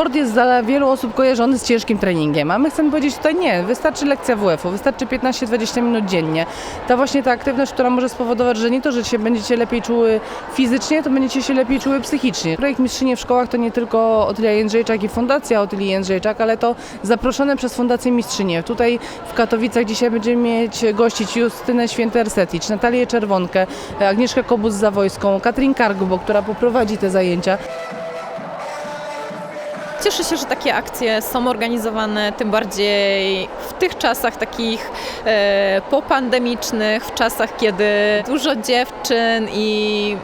sport jest dla wielu osób kojarzony z ciężkim treningiem, a my chcemy powiedzieć tutaj nie, wystarczy lekcja WF-u, wystarczy 15-20 minut dziennie. Ta właśnie ta aktywność, która może spowodować, że nie to, że się będziecie lepiej czuły fizycznie, to będziecie się lepiej czuły psychicznie. Projekt Mistrzynie w szkołach to nie tylko Otylia Jędrzejczak i Fundacja Otylii Jędrzejczak, ale to zaproszone przez Fundację Mistrzynie. Tutaj w Katowicach dzisiaj będziemy mieć gościć Justynę Święterseticz, Natalię Czerwonkę, Agnieszkę Kobus-Zawojską, Katrin Kargubo, która poprowadzi te zajęcia. Cieszę się, że takie akcje są organizowane, tym bardziej w tych czasach takich e, popandemicznych, w czasach, kiedy dużo dziewczyn i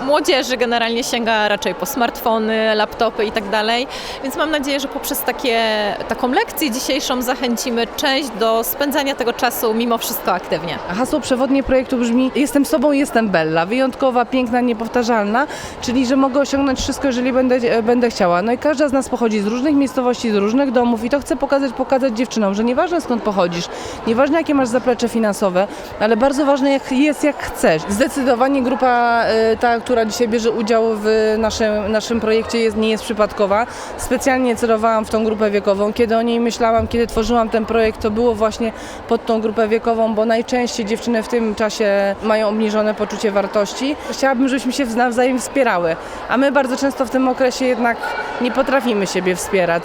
młodzieży generalnie sięga raczej po smartfony, laptopy i tak dalej. Więc mam nadzieję, że poprzez takie, taką lekcję dzisiejszą zachęcimy część do spędzania tego czasu mimo wszystko aktywnie. Hasło przewodnie projektu brzmi Jestem sobą, jestem Bella. Wyjątkowa, piękna, niepowtarzalna, czyli że mogę osiągnąć wszystko, jeżeli będę, e, będę chciała. No i każda z nas pochodzi z różnych miejscowości, z różnych domów i to chcę pokazać, pokazać dziewczynom, że nieważne skąd pochodzisz, nieważne jakie masz zaplecze finansowe, ale bardzo ważne jak jest, jak chcesz. Zdecydowanie grupa e, ta, która dzisiaj bierze udział w naszym, naszym projekcie jest, nie jest przypadkowa. Specjalnie celowałam w tą grupę wiekową. Kiedy o niej myślałam, kiedy tworzyłam ten projekt, to było właśnie pod tą grupę wiekową, bo najczęściej dziewczyny w tym czasie mają obniżone poczucie wartości. Chciałabym, żebyśmy się nawzajem wspierały, a my bardzo często w tym okresie jednak nie potrafimy siebie wspierać.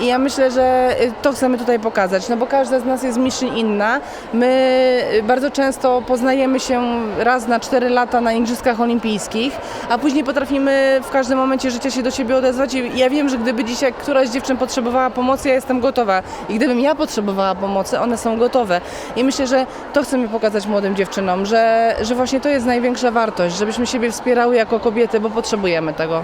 I ja myślę, że y, to chcemy tutaj pokazać, no bo każda z nas jest mistrzyń inna. My y, bardzo często poznajemy się raz na 4 lata na Igrzyskach Olimpijskich, a później potrafimy w każdym momencie życia się do siebie odezwać. I ja wiem, że gdyby dzisiaj któraś z dziewczyn potrzebowała pomocy, ja jestem gotowa. I gdybym ja potrzebowała pomocy, one są gotowe. I myślę, że to chcemy pokazać młodym dziewczynom, że, że właśnie to jest największa wartość, żebyśmy siebie wspierały jako kobiety, bo potrzebujemy tego.